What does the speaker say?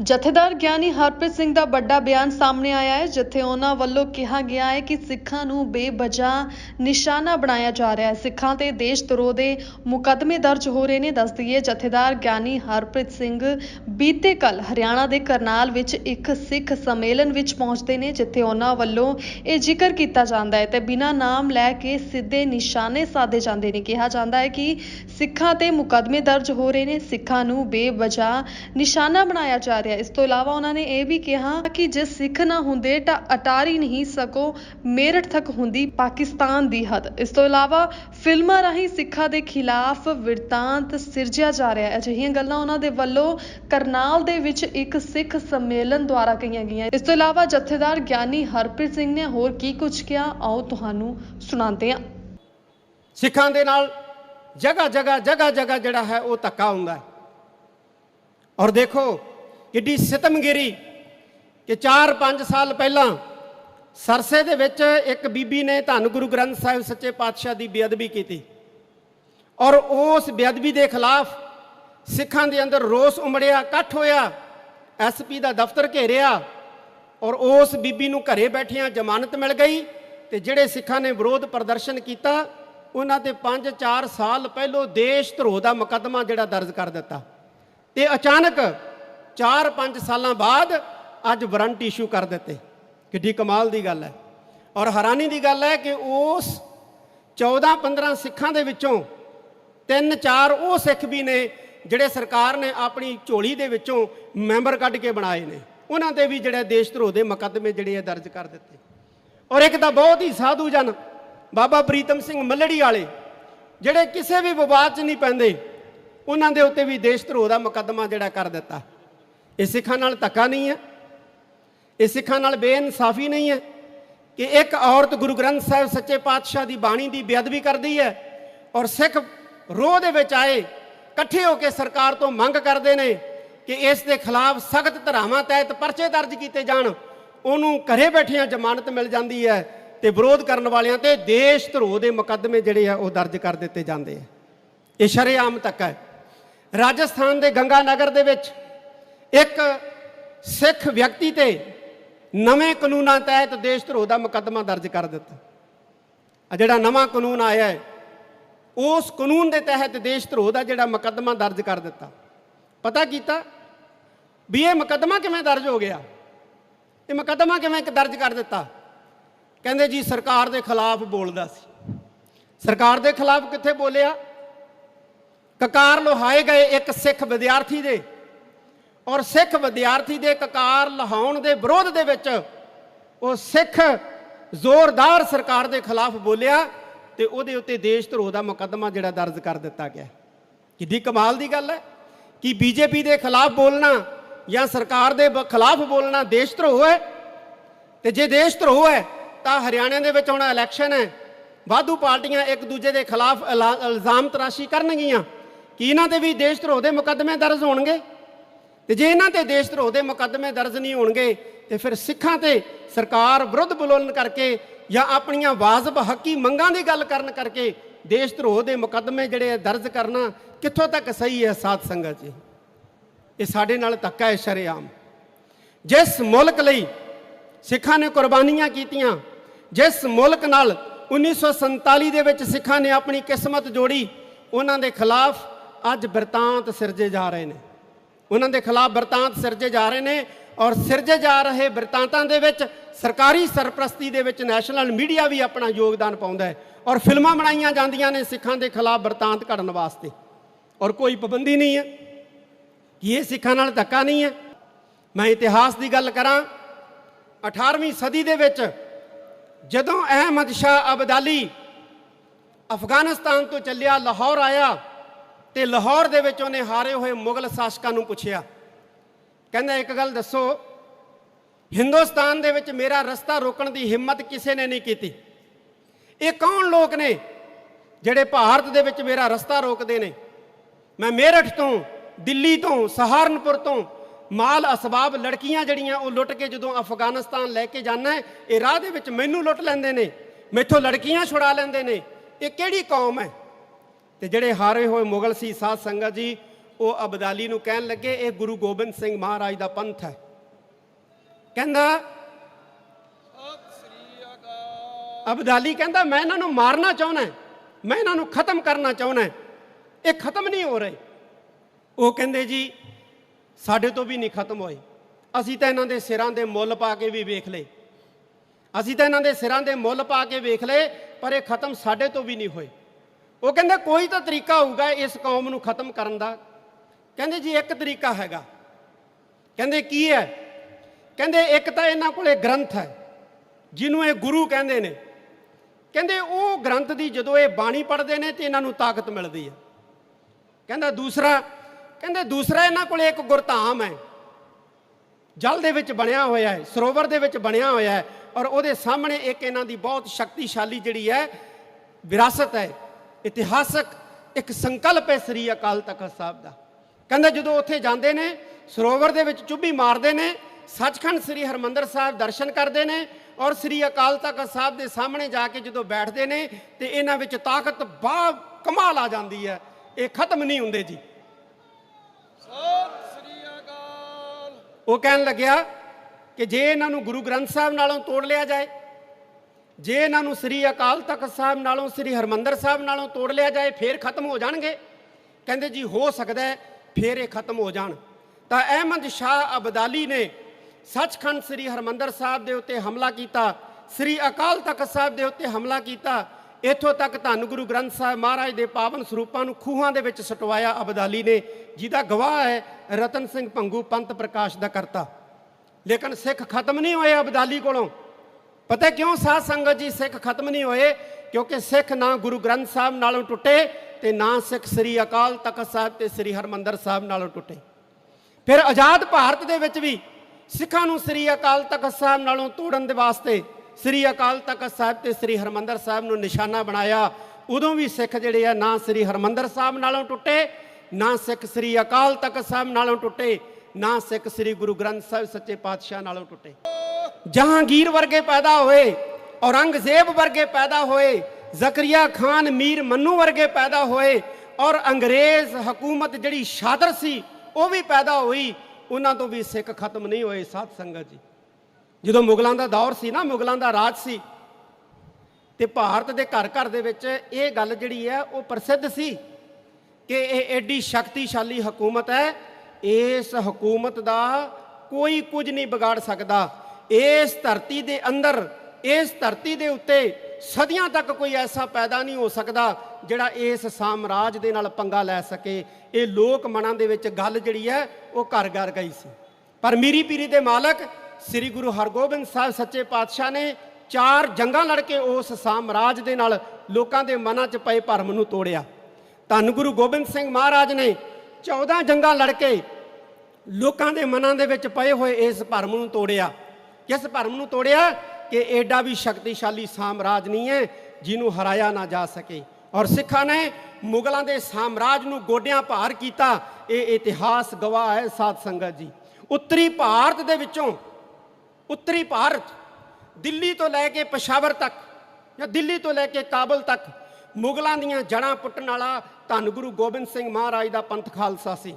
ਜਥੇਦਾਰ ਗਿਆਨੀ ਹਰਪ੍ਰੀਤ ਸਿੰਘ ਦਾ ਵੱਡਾ ਬਿਆਨ ਸਾਹਮਣੇ ਆਇਆ ਹੈ, ਜਿੱਥੇ ਉਹਨਾਂ ਵੱਲੋਂ ਕਿਹਾ ਗਿਆ ਹੈ ਕਿ ਸਿੱਖਾਂ ਨੂੰ ਬੇਵਜ੍ਹਾ ਨਿਸ਼ਾਨਾ ਬਣਾਇਆ ਜਾ ਰਿਹਾ ਹੈ। ਸਿੱਖਾਂ ਤੇ ਦੇਸ਼ ਧਰੋਹ ਦੇ ਮੁਕੱਦਮੇ ਦਰਜ ਹੋ ਰਹੇ ਨੇ ਦੱਸ ਦਈਏ ਜਥੇਦਾਰ ਗਿਆਨੀ ਹਰਪ੍ਰੀਤ ਸਿੰਘ। ਬੀਤੇ ਕੱਲ ਹਰਿਆਣਾ ਦੇ ਕਰਨਾਲ ਵਿੱਚ ਇੱਕ ਸਿੱਖ ਸੰਮੇਲਨ ਵਿੱਚ ਪਹੁੰਚਦੇ ਨੇ, ਜਿੱਥੇ ਉਹਨਾਂ ਵੱਲੋਂ ਇਹ ਜ਼ਿਕਰ ਕੀਤਾ ਜਾਂਦਾ ਹੈ ਤੇ ਬਿਨਾਂ ਨਾਮ ਲੈ ਕੇ ਸਿੱਧੇ ਨਿਸ਼ਾਨੇ ਸਾਧੇ ਜਾਂਦੇ ਨੇ। ਕਿਹਾ ਜਾਂਦਾ ਹੈ ਕਿ ਸਿੱਖਾਂ ਤੇ ਮੁਕੱਦਮੇ ਦਰਜ ਹੋ ਰਹੇ ਨੇ, ਸਿੱਖਾਂ ਨੂੰ ਬੇਵਜ੍ਹਾ ਨਿਸ਼ਾਨਾ ਬਣਾਇਆ ਜਾ ਰਿਹਾ ਹੈ ਇਸ ਤੋਂ ਇਲਾਵਾ ਉਹਨਾਂ ਨੇ ਇਹ ਵੀ ਕਿਹਾ ਕਿ ਜੇ ਸਿੱਖ ਨਾ ਹੁੰਦੇ ਤਾਂ ਅਟਾਰੀ ਨਹੀਂ ਸਕੋ, ਮੇਰਠ ਤੱਕ ਹੁੰਦੀ ਪਾਕਿਸਤਾਨ ਦੀ ਹੱਦ। ਇਸ ਤੋਂ ਇਲਾਵਾ ਫਿਲਮਾਂ ਰਾਹੀਂ ਸਿੱਖਾਂ ਦੇ ਖਿਲਾਫ ਵਿਰਤਾਂਤ ਸਿਰਜਿਆ ਜਾ ਰਿਹਾ ਹੈ। ਅਜਿਹੀਆਂ ਗੱਲਾਂ ਉਹਨਾਂ ਦੇ ਵੱਲੋਂ ਕਰਨਾਲ ਦੇ ਵਿੱਚ ਇੱਕ ਸਿੱਖ ਸੰਮੇਲਨ ਦੁਆਰਾ ਕਹੀਆਂ ਗਈਆਂ। ਇਸ ਤੋਂ ਇਲਾਵਾ ਜਥੇਦਾਰ ਗਿਆਨੀ ਹਰਪ੍ਰੀਤ ਸਿੰਘ ਨੇ ਹੋਰ ਕੀ ਕੁਝ ਕਿਹਾ? ਆਓ ਤੁਹਾਨੂੰ ਸੁਣਾਉਂਦੇ ਹਾਂ। ਸਿੱਖਾਂ ਦੇ ਨਾਲ ਜਗ੍ਹਾ ਜਗ੍ਹਾ ਜਗ੍ਹਾ ਜਗ੍ਹਾ ਜਿਹੜਾ ਹੈ ਉਹ ਧੱਕਾ ਹੁੰਦਾ ਹੈ। ਔਰ ਦੇਖੋ ਕਿੱਡੀ ਸਿਤਮਗਿਰੀ ਕਿ 4-5 ਸਾਲ ਪਹਿਲਾਂ ਸਰਸੇ ਦੇ ਵਿੱਚ ਇੱਕ ਬੀਬੀ ਨੇ ਧੰਨ ਗੁਰੂ ਗ੍ਰੰਥ ਸਾਹਿਬ ਸੱਚੇ ਪਾਤਸ਼ਾਹ ਦੀ ਬੇਅਦਬੀ ਕੀਤੀ। ਔਰ ਉਸ ਬੇਅਦਬੀ ਦੇ ਖਿਲਾਫ ਸਿੱਖਾਂ ਦੇ ਅੰਦਰ ਰੋਸ ਉਮੜਿਆ, ਇਕੱਠ ਹੋਇਆ ਐਸਪੀ ਦਾ ਦਫ਼ਤਰ ਘੇਰਿਆ ਔਰ ਉਸ ਬੀਬੀ ਨੂੰ ਘਰੇ ਬੈਠਿਆਂ ਜ਼ਮਾਨਤ ਮਿਲ ਗਈ ਤੇ ਜਿਹੜੇ ਸਿੱਖਾਂ ਨੇ ਵਿਰੋਧ ਪ੍ਰਦਰਸ਼ਨ ਕੀਤਾ, ਉਹਨਾਂ ਤੇ 5-4 ਸਾਲ ਪਹਿਲੋਂ ਦੇਸ਼ ਧਰੋਹ ਦਾ ਮੁਕੱਦਮਾ ਜਿਹੜਾ ਦਰਜ ਕਰ ਦਿੱਤਾ। ਤੇ ਅਚਾਨਕ 4-5 ਸਾਲਾਂ ਬਾਅਦ ਅੱਜ ਵਾਰੰਟ ਇਸ਼ੂ ਕਰ ਦਿੱਤੇ ਕਿੱਡੀ ਕਮਾਲ ਦੀ ਗੱਲ ਹੈ। ਔਰ ਹੈਰਾਨੀ ਦੀ ਗੱਲ ਹੈ ਕਿ ਉਸ 14-15 ਸਿੱਖਾਂ ਦੇ ਵਿੱਚੋਂ ਤਿੰਨ ਚਾਰ ਉਹ ਸਿੱਖ ਵੀ ਨੇ ਜਿਹੜੇ ਸਰਕਾਰ ਨੇ ਆਪਣੀ ਝੋਲੀ ਦੇ ਵਿੱਚੋਂ ਮੈਂਬਰ ਕੱਢ ਕੇ ਬਣਾਏ ਨੇ। ਉਹਨਾਂ ਤੇ ਵੀ ਜਿਹੜੇ ਦੇਸ਼ ਧਰੋਹ ਦੇ ਮੁਕੱਦਮੇ ਜਿਹੜੇ ਆ ਦਰਜ ਕਰ ਦਿੱਤੇ। ਔਰ ਇੱਕ ਤਾਂ ਬਹੁਤ ਹੀ ਸਾਧੂ ਜਨ ਬਾਬਾ ਪ੍ਰੀਤਮ ਸਿੰਘ ਮੱਲੜੀ ਵਾਲੇ ਜਿਹੜੇ ਕਿਸੇ ਵੀ ਵਿਵਾਦ 'ਚ ਨਹੀਂ ਪੈਂਦੇ, ਉਹਨਾਂ ਦੇ ਉੱਤੇ ਵੀ ਦੇਸ਼ ਧਰੋਹ ਦਾ ਮੁਕੱਦਮਾ ਜਿਹੜਾ ਕਰ ਦਿੱਤਾ। ਇਹ ਸਿੱਖਾਂ ਨਾਲ ਧੱਕਾ ਨਹੀਂ ਹੈ। ਇਹ ਸਿੱਖਾਂ ਨਾਲ ਬੇਇਨਸਾਫੀ ਨਹੀਂ ਹੈ ਕਿ ਇੱਕ ਔਰਤ ਗੁਰੂ ਗ੍ਰੰਥ ਸਾਹਿਬ ਸੱਚੇ ਪਾਤਸ਼ਾਹ ਦੀ ਬਾਣੀ ਦੀ ਬੇਅਦਬੀ ਕਰਦੀ ਹੈ ਔਰ ਸਿੱਖ ਰੋਹ ਦੇ ਵਿੱਚ ਆਏ, ਇਕੱਠੇ ਹੋ ਕੇ ਸਰਕਾਰ ਤੋਂ ਮੰਗ ਕਰਦੇ ਨੇ ਕਿ ਇਸ ਦੇ ਖਿਲਾਫ ਸਖਤ ਧਾਰਾਵਾਂ ਤਹਿਤ ਪਰਚੇ ਦਰਜ ਕੀਤੇ ਜਾਣ। ਉਹਨੂੰ ਘਰੇ ਬੈਠਿਆਂ ਜ਼ਮਾਨਤ ਮਿਲ ਜਾਂਦੀ ਹੈ ਤੇ ਵਿਰੋਧ ਕਰਨ ਵਾਲਿਆਂ ਤੇ ਦੇਸ਼ ਧਰੋਹ ਦੇ ਮੁਕੱਦਮੇ ਜਿਹੜੇ ਆ ਉਹ ਦਰਜ ਕਰ ਦਿੱਤੇ ਜਾਂਦੇ ਆ। ਇਹ ਸ਼ਰੇਆਮ ਤੱਕ ਹੈ। ਰਾਜਸਥਾਨ ਦੇ ਗੰਗਾ ਨਗਰ ਦੇ ਵਿੱਚ ਇੱਕ ਸਿੱਖ ਵਿਅਕਤੀ ਤੇ ਨਵੇਂ ਕਾਨੂੰਨਾਂ ਤਹਿਤ ਦੇਸ਼ ਧਰੋਹ ਦਾ ਮੁਕੱਦਮਾ ਦਰਜ ਕਰ ਦਿੱਤਾ। ਆ ਜਿਹੜਾ ਨਵਾਂ ਕਾਨੂੰਨ ਆਇਆ ਹੈ, ਉਸ ਕਾਨੂੰਨ ਦੇ ਤਹਿਤ ਦੇਸ਼ ਧਰੋਹ ਦਾ ਜਿਹੜਾ ਮੁਕੱਦਮਾ ਦਰਜ ਕਰ ਦਿੱਤਾ। ਪਤਾ ਕੀਤਾ ਵੀ ਇਹ ਮੁਕੱਦਮਾ ਕਿਵੇਂ ਦਰਜ ਹੋ ਗਿਆ? ਇਹ ਮੁਕੱਦਮਾ ਕਿਵੇਂ ਦਰਜ ਕਰ ਦਿੱਤਾ? ਕਹਿੰਦੇ ਜੀ ਸਰਕਾਰ ਦੇ ਖਿਲਾਫ ਬੋਲਦਾ ਸੀ। ਸਰਕਾਰ ਦੇ ਖਿਲਾਫ ਕਿੱਥੇ ਬੋਲਿਆ? ਕਕਾਰ ਲੋਹਾਏ ਗਏ ਇੱਕ ਸਿੱਖ ਵਿਦਿਆਰਥੀ ਦੇ ਔਰ ਸਿੱਖ ਵਿਦਿਆਰਥੀ ਦੇ ਕਕਾਰ ਲਹਾਉਣ ਦੇ ਵਿਰੋਧ ਦੇ ਵਿੱਚ ਉਹ ਸਿੱਖ ਜ਼ੋਰਦਾਰ ਸਰਕਾਰ ਦੇ ਖਿਲਾਫ ਬੋਲਿਆ ਤੇ ਉਹਦੇ ਉੱਤੇ ਦੇਸ਼ ਧਰੋਹ ਦਾ ਮੁਕੱਦਮਾ ਜਿਹੜਾ ਦਰਜ ਕਰ ਦਿੱਤਾ ਗਿਆ। ਕਿੱਡੀ ਕਮਾਲ ਦੀ ਗੱਲ ਹੈ ਕਿ ਬੀਜੇਪੀ ਦੇ ਖਿਲਾਫ ਬੋਲਣਾ ਜਾਂ ਸਰਕਾਰ ਦੇ ਬ- ਖਿਲਾਫ ਬੋਲਣਾ ਦੇਸ਼ ਧਰੋਹ ਹੈ ਤੇ ਜੇ ਦੇਸ਼ ਧਰੋਹ ਹੈ ਤਾਂ ਹਰਿਆਣੇ ਦੇ ਵਿੱਚ ਹੁਣ ਇਲੈਕਸ਼ਨ ਹੈ। ਵਾਧੂ ਪਾਰਟੀਆਂ ਇੱਕ ਦੂਜੇ ਦੇ ਖਿਲਾਫ ਇਲਾ- ਇਲਜ਼ਾਮ ਤਰਾਸ਼ੀ ਕਰਨਗੀਆਂ। ਕਿ ਇਹਨਾਂ ਤੇ ਵੀ ਦੇਸ਼ ਧਰੋਹ ਦੇ ਮੁਕੱਦਮੇ ਦਰਜ ਹੋਣਗੇ? ਤੇ ਜੇ ਇਹਨਾਂ ਤੇ ਦੇਸ਼ ਧਰੋਹ ਦੇ ਮੁਕੱਦਮੇ ਦਰਜ ਨਹੀਂ ਹੋਣਗੇ, ਤੇ ਫਿਰ ਸਿੱਖਾਂ ਤੇ ਸਰਕਾਰ ਵਿਰੁੱਧ ਬੋਲਣ ਕਰਕੇ ਜਾਂ ਆਪਣੀਆਂ ਵਾਜਬ ਹੱਕੀ ਮੰਗਾਂ ਦੀ ਗੱਲ ਕਰਨ ਕਰਕੇ ਦੇਸ਼ ਧਰੋਹ ਦੇ ਮੁਕੱਦਮੇ ਜਿਹੜੇ ਆ ਦਰਜ ਕਰਨਾ ਕਿੱਥੋਂ ਤੱਕ ਸਹੀ ਹੈ ਸਾਧ ਸੰਗਤ ਜੀ? ਇਹ ਸਾਡੇ ਨਾਲ ਧੱਕਾ ਹੈ ਸ਼ਰੇਆਮ। ਜਿਸ ਮੁਲਕ ਲਈ ਸਿੱਖਾਂ ਨੇ ਕੁਰਬਾਨੀਆਂ ਕੀਤੀਆਂ, ਜਿਸ ਮੁਲਕ ਨਾਲ 1947 ਦੇ ਵਿੱਚ ਸਿੱਖਾਂ ਨੇ ਆਪਣੀ ਕਿਸਮਤ ਜੋੜੀ, ਉਹਨਾਂ ਦੇ ਖਿਲਾਫ ਅੱਜ ਬਿਰਤਾਂਤ ਸਿਰਜੇ ਜਾ ਰਹੇ ਨੇ। ਉਹਨਾਂ ਦੇ ਖਿਲਾਫ ਬਿਰਤਾਂਤ ਸਿਰਜੇ ਜਾ ਰਹੇ ਨੇ ਔਰ ਸਿਰਜੇ ਜਾ ਰਹੇ ਬਿਰਤਾਂਤਾਂ ਦੇ ਵਿੱਚ ਸਰਕਾਰੀ ਸਰਪ੍ਰਸਤੀ ਦੇ ਵਿੱਚ ਨੈਸ਼ਨਲ ਮੀਡੀਆ ਵੀ ਆਪਣਾ ਯੋਗਦਾਨ ਪਾਉਂਦਾ ਹੈ ਔਰ ਫਿਲਮਾਂ ਬਣਾਈਆਂ ਜਾਂਦੀਆਂ ਨੇ ਸਿੱਖਾਂ ਦੇ ਖਿਲਾਫ ਬਿਰਤਾਂਤ ਘੜਨ ਵਾਸਤੇ। ਔਰ ਕੋਈ ਪਾਬੰਦੀ ਨਹੀਂ ਹੈ। ਕਿ ਇਹ ਸਿੱਖਾਂ ਨਾਲ ਧੱਕਾ ਨਹੀਂ ਹੈ? ਮੈਂ ਇਤਿਹਾਸ ਦੀ ਗੱਲ ਕਰਾਂ। 18ਵੀਂ ਸਦੀ ਦੇ ਵਿੱਚ ਜਦੋਂ ਅਹਿਮਦ ਸ਼ਾਹ ਅਬਦਾਲੀ ਅਫਗਾਨਿਸਤਾਨ ਤੋਂ ਚੱਲਿਆ, ਲਾਹੌਰ ਆਇਆ ਤੇ ਲਾਹੌਰ ਦੇ ਵਿੱਚ ਉਹਨੇ ਹਾਰੇ ਹੋਏ ਮੁਗਲ ਸ਼ਾਸਕਾਂ ਨੂੰ ਪੁੱਛਿਆ। ਕਹਿੰਦਾ, ਇੱਕ ਗੱਲ ਦੱਸੋ, ਹਿੰਦੁਸਤਾਨ ਦੇ ਵਿੱਚ ਮੇਰਾ ਰਸਤਾ ਰੋਕਣ ਦੀ ਹਿੰਮਤ ਕਿਸੇ ਨੇ ਨਹੀਂ ਕੀਤੀ? ਇਹ ਕੌਣ ਲੋਕ ਨੇ ਜਿਹੜੇ ਭਾਰਤ ਦੇ ਵਿੱਚ ਮੇਰਾ ਰਸਤਾ ਰੋਕਦੇ ਨੇ? ਮੈਂ ਮੇਰਠ ਤੋਂ, ਦਿੱਲੀ ਤੋਂ, ਸਹਾਰਨਪੁਰ ਤੋਂ ਮਾਲ ਅਸਬਾਬ ਲੜਕੀਆਂ ਜਿਹੜੀਆਂ ਉਹ ਲੁੱਟ ਕੇ ਜਦੋਂ ਅਫਗਾਨਿਸਤਾਨ ਲੈ ਕੇ ਜਾਣਾ ਹੈ, ਇਹ ਰਾਹ ਦੇ ਵਿੱਚ ਮੈਨੂੰ ਲੁੱਟ ਲੈਂਦੇ ਨੇ, ਮੈਥੋਂ ਲੜਕੀਆਂ ਛੁਡਾ ਲੈਂਦੇ ਨੇ। ਇਹ ਕਿਹੜੀ ਕੌਮ ਹੈ? ਤੇ ਜਿਹੜੇ ਹਾਰੇ ਹੋਏ ਮੁਗਲ ਸੀ ਸਾਧ ਸੰਗਤ ਜੀ, ਉਹ ਅਬਦਾਲੀ ਨੂੰ ਕਹਿਣ ਲੱਗੇ, ਇਹ ਗੁਰੂ ਗੋਬਿੰਦ ਸਿੰਘ ਮਹਾਰਾਜ ਦਾ ਪੰਥ ਹੈ। ਕਹਿੰਦਾ, ਅਬਦਾਲੀ ਕਹਿੰਦਾ, ਮੈਂ ਇਹਨਾਂ ਨੂੰ ਮਾਰਨਾ ਚਾਹੁੰਦਾ ਮੈਂ ਇਹਨਾਂ ਨੂੰ ਖਤਮ ਕਰਨਾ ਚਾਹੁੰਦਾ ਇਹ ਖਤਮ ਨਹੀਂ ਹੋ ਰਹੇ। ਉਹ ਕਹਿੰਦੇ, ਜੀ, ਸਾਡੇ ਤੋਂ ਵੀ ਨਹੀਂ ਖਤਮ ਹੋਏ। ਅਸੀਂ ਤਾਂ ਇਹਨਾਂ ਦੇ ਸਿਰਾਂ ਦੇ ਮੁੱਲ ਪਾ ਕੇ ਵੀ ਵੇਖ ਲਏ। ਅਸੀਂ ਤਾਂ ਇਹਨਾਂ ਦੇ ਸਿਰਾਂ ਦੇ ਮੁੱਲ ਪਾ ਕੇ ਵੇਖ ਲਏ, ਪਰ ਇਹ ਖਤਮ ਸਾਡੇ ਤੋਂ ਵੀ ਨਹੀਂ ਹੋਏ। ਉਹ ਕਹਿੰਦੇ ਕੋਈ ਤਾਂ ਤਰੀਕਾ ਹੋਊਗਾ ਇਸ ਕੌਮ ਨੂੰ ਖਤਮ ਕਰਨ ਦਾ। ਕਹਿੰਦੇ ਜੀ ਇੱਕ ਤਰੀਕਾ ਹੈਗਾ। ਕਹਿੰਦੇ ਕੀ ਹੈ? ਕਹਿੰਦੇ ਇੱਕ ਤਾਂ ਇਹਨਾਂ ਕੋਲੇ ਗ੍ਰੰਥ ਹੈ, ਜਿਹਨੂੰ ਇਹ ਗੁਰੂ ਕਹਿੰਦੇ ਨੇ। ਕਹਿੰਦੇ ਉਹ ਗ੍ਰੰਥ ਦੀ ਜਦੋਂ ਇਹ ਬਾਣੀ ਪੜ੍ਹਦੇ ਨੇ ਤੇ ਇਹਨਾਂ ਨੂੰ ਤਾਕਤ ਮਿਲਦੀ ਹੈ। ਕਹਿੰਦਾ ਦੂਸਰਾ, ਕਹਿੰਦੇ ਦੂਸਰਾ ਇਹਨਾਂ ਕੋਲੇ ਇੱਕ ਗੁਰਧਾਮ ਹੈ। ਜਲ ਦੇ ਵਿੱਚ ਬਣਿਆ ਹੋਇਆ ਹੈ, ਸਰੋਵਰ ਦੇ ਵਿੱਚ ਬਣਿਆ ਹੋਇਆ ਹੈ ਔਰ ਉਹਦੇ ਸਾਹਮਣੇ ਇੱਕ ਇਹਨਾਂ ਦੀ ਬਹੁਤ ਸ਼ਕਤੀਸ਼ਾਲੀ ਜਿਹੜੀ ਹੈ ਵਿਰਾਸਤ ਹੈ। ਇਤਿਹਾਸਕ ਇੱਕ ਸੰਕਲਪ ਹੈ ਸ੍ਰੀ ਅਕਾਲ ਤਖਤ ਸਾਹਿਬ ਦਾ। ਕਹਿੰਦਾ ਜਦੋਂ ਉੱਥੇ ਜਾਂਦੇ ਨੇ ਸਰੋਵਰ ਦੇ ਵਿੱਚ ਚੁੱਭੀ ਮਾਰਦੇ ਨੇ ਸੱਚਖੰਡ ਸ੍ਰੀ ਹਰਮੰਦਰ ਸਾਹਿਬ ਦਰਸ਼ਨ ਕਰਦੇ ਨੇ ਔਰ ਸ੍ਰੀ ਅਕਾਲ ਤਖਤ ਸਾਹਿਬ ਦੇ ਸਾਹਮਣੇ ਜਾ ਕੇ ਜਦੋਂ ਬੈਠਦੇ ਨੇ ਤੇ ਇਹਨਾਂ ਵਿੱਚ ਤਾਕਤ ਬਾ ਕਮਾਲ ਆ ਜਾਂਦੀ ਹੈ। ਇਹ ਖਤਮ ਨਹੀਂ ਹੁੰਦੇ ਜੀ। ਸਤਿ ਸ੍ਰੀ ਅਕਾਲ। ਉਹ ਕਹਿਣ ਲੱਗਿਆ ਕਿ ਜੇ ਇਹਨਾਂ ਨੂੰ ਗੁਰੂ ਗ੍ਰੰਥ ਸਾਹਿਬ ਨਾਲੋਂ ਤੋੜ ਲਿਆ ਜਾਏ ਜੇ ਇਹਨਾਂ ਨੂੰ ਸ੍ਰੀ ਅਕਾਲ ਤਖਤ ਸਾਹਿਬ ਨਾਲੋਂ, ਸ੍ਰੀ ਹਰਮੰਦਰ ਸਾਹਿਬ ਨਾਲੋਂ ਤੋੜ ਲਿਆ ਜਾਏ, ਫੇਰ ਖਤਮ ਹੋ ਜਾਣਗੇ? ਕਹਿੰਦੇ ਜੀ, ਹੋ ਸਕਦਾ ਹੈ, ਫੇਰ ਇਹ ਖਤਮ ਹੋ ਜਾਣ। ਤਾਂ ਅਹਿਮਦ ਸ਼ਾਹ ਅਬਦਾਲੀ ਨੇ ਸੱਚਖੰਡ ਸ੍ਰੀ ਹਰਮੰਦਰ ਸਾਹਿਬ ਦੇ ਉੱਤੇ ਹਮਲਾ ਕੀਤਾ, ਸ੍ਰੀ ਅਕਾਲ ਤਖਤ ਸਾਹਿਬ ਦੇ ਉੱਤੇ ਹਮਲਾ ਕੀਤਾ। ਇੱਥੋਂ ਤੱਕ ਧੰਨ ਗੁਰੂ ਗ੍ਰੰਥ ਸਾਹਿਬ ਮਹਾਰਾਜ ਦੇ ਪਾਵਨ ਸਰੂਪਾਂ ਨੂੰ ਖੂਹਾਂ ਦੇ ਵਿੱਚ ਸਟਵਾਇਆ ਅਬਦਾਲੀ ਨੇ, ਜਿਹਦਾ ਗਵਾਹ ਹੈ ਰਤਨ ਸਿੰਘ ਭੰਗੂ ਪੰਤ ਪ੍ਰਕਾਸ਼ ਦਾ ਕਰਤਾ। ਲੇਕਿਨ ਸਿੱਖ ਖਤਮ ਨਹੀਂ ਹੋਏ ਅਬਦਾਲੀ ਕੋਲੋਂ। ਪਤਾ ਕਿਉਂ ਸਾਧ ਸੰਗਤ ਜੀ ਸਿੱਖ ਖਤਮ ਨਹੀਂ ਹੋਏ? ਕਿਉਂਕਿ ਸਿੱਖ ਨਾ ਗੁਰੂ ਗ੍ਰੰਥ ਸਾਹਿਬ ਨਾਲੋਂ ਟੁੱਟੇ ਤੇ ਨਾ ਸਿੱਖ ਸ੍ਰੀ ਅਕਾਲ ਤਖਤ ਸਾਹਿਬ ਤੇ ਸ੍ਰੀ ਹਰਮੰਦਰ ਸਾਹਿਬ ਨਾਲੋਂ ਟੁੱਟੇ। ਫਿਰ ਆਜ਼ਾਦ ਭਾਰਤ ਦੇ ਵਿੱਚ ਵੀ ਸਿੱਖਾਂ ਨੂੰ ਸ੍ਰੀ ਅਕਾਲ ਤਖਤ ਸਾਹਿਬ ਨਾਲੋਂ ਤੋੜਨ ਦੇ ਵਾਸਤੇ ਸ੍ਰੀ ਅਕਾਲ ਤਖਤ ਸਾਹਿਬ ਤੇ ਸ੍ਰੀ ਹਰਮੰਦਰ ਸਾਹਿਬ ਨੂੰ ਨਿਸ਼ਾਨਾ ਬਣਾਇਆ, ਉਦੋਂ ਵੀ ਸਿੱਖ ਜਿਹੜੇ ਆ ਨਾ ਸ੍ਰੀ ਹਰਮੰਦਰ ਸਾਹਿਬ ਨਾਲੋਂ ਟੁੱਟੇ, ਨਾ ਸਿੱਖ ਸ੍ਰੀ ਅਕਾਲ ਤਖਤ ਸਾਹਿਬ ਨਾਲੋਂ ਟੁੱਟੇ, ਨਾ ਸਿੱਖ ਸ੍ਰੀ ਗੁਰੂ ਗ੍ਰੰਥ ਸਾਹਿਬ ਸੱਚੇ ਪਾਤਸ਼ਾਹ ਨਾਲੋਂ ਟੁੱਟੇ। ਜਹਾਂਗੀਰ ਵਰਗੇ ਪੈਦਾ ਹੋਏ, ਔਰੰਗਜ਼ੇਬ ਵਰਗੇ ਪੈਦਾ ਹੋਏ, ਜ਼ਕਰੀਆ ਖਾਨ, ਮੀਰ ਮੰਨੂ ਵਰਗੇ ਪੈਦਾ ਹੋਏ, ਔਰ ਅੰਗਰੇਜ਼ ਹਕੂਮਤ ਜਿਹੜੀ ਸ਼ਾਦਰ ਸੀ, ਉਹ ਵੀ ਪੈਦਾ ਹੋਈ। ਉਹਨਾਂ ਤੋਂ ਵੀ ਸਿੱਖ ਖਤਮ ਨਹੀਂ ਹੋਏ ਸਾਧ ਸੰਗਤ ਜੀ। ਜਦੋਂ ਮੁਗਲਾਂ ਦਾ ਦੌਰ ਸੀ ਨਾ, ਮੁਗਲਾਂ ਦਾ ਰਾਜ ਸੀ, ਤੇ ਭਾਰਤ ਦੇ ਘਰ ਘਰ ਦੇ ਵਿੱਚ ਇਹ ਗੱਲ ਜਿਹੜੀ ਹੈ, ਉਹ ਪ੍ਰਸਿੱਧ ਸੀ ਕਿ ਇਹ ਐਡੀ ਸ਼ਕਤੀਸ਼ਾਲੀ ਹਕੂਮਤ ਹੈ। ਇਸ ਹਕੂਮਤ ਦਾ ਕੋਈ ਕੁਝ ਨਹੀਂ ਵਿਗਾੜ ਸਕਦਾ। ਇਸ ਧਰਤੀ ਦੇ ਅੰਦਰ, ਇਸ ਧਰਤੀ ਦੇ ਉੱਤੇ ਸਦੀਆਂ ਤੱਕ ਕੋਈ ਐਸਾ ਪੈਦਾ ਨਹੀਂ ਹੋ ਸਕਦਾ ਜਿਹੜਾ ਇਸ ਸਾਮਰਾਜ ਦੇ ਨਾਲ ਪੰਗਾ ਲੈ ਸਕੇ। ਇਹ ਲੋਕ ਮਨਾਂ ਦੇ ਵਿੱਚ ਗੱਲ ਜਿਹੜੀ ਹੈ, ਉਹ ਘਰ ਘਰ ਗਈ ਸੀ। ਪਰ ਮੀਰੀ ਪੀਰੀ ਦੇ ਮਾਲਕ ਸ੍ਰੀ ਗੁਰੂ ਹਰਗੋਬਿੰਦ ਸਾਹਿਬ ਸੱਚੇ ਪਾਤਸ਼ਾਹ ਨੇ ਚਾਰ ਜੰਗਾਂ ਲੜ ਕੇ ਉਸ ਸਾਮਰਾਜ ਦੇ ਨਾਲ ਲੋਕਾਂ ਦੇ ਮਨਾਂ 'ਚ ਪਏ ਭਰਮ ਨੂੰ ਤੋੜਿਆ। ਧੰਨ ਗੁਰੂ ਗੋਬਿੰਦ ਸਿੰਘ ਮਹਾਰਾਜ ਨੇ 14 ਜੰਗਾਂ ਲੜ ਕੇ ਲੋਕਾਂ ਦੇ ਮਨਾਂ ਦੇ ਵਿੱਚ ਪਏ ਹੋਏ ਇਸ ਭਰਮ ਨੂੰ ਤੋੜਿਆ। ਕਿਸ ਭਰਮ ਨੂੰ ਤੋੜਿਆ ਕਿ ਐਡਾ ਵੀ ਸ਼ਕਤੀਸ਼ਾਲੀ ਸਾਮਰਾਜ ਨਹੀਂ ਹੈ ਜਿਹਨੂੰ ਹਰਾਇਆ ਨਾ ਜਾ ਸਕੇ। ਔਰ ਸਿੱਖਾਂ ਨੇ ਮੁਗਲਾਂ ਦੇ ਸਾਮਰਾਜ ਨੂੰ ਗੋਡਿਆਂ ਭਾਰ ਕੀਤਾ। ਇਹ ਇਤਿਹਾਸ ਗਵਾਹ ਹੈ ਸਾਧ ਸੰਗਤ ਜੀ। ਉੱਤਰੀ ਭਾਰਤ ਦੇ ਵਿੱਚੋਂ, ਉੱਤਰੀ ਭਾਰਤ ਦਿੱਲੀ ਤੋਂ ਲੈ ਕੇ ਪਸ਼ਾਵਰ ਤੱਕ ਜਾਂ ਦਿੱਲੀ ਤੋਂ ਲੈ ਕੇ ਕਾਬਲ ਤੱਕ ਮੁਗਲਾਂ ਦੀਆਂ ਜੜਾਂ ਪੁੱਟਣ ਵਾਲਾ ਧੰਨ ਗੁਰੂ ਗੋਬਿੰਦ ਸਿੰਘ ਮਹਾਰਾਜ ਦਾ ਪੰਥ ਖਾਲਸਾ ਸੀ।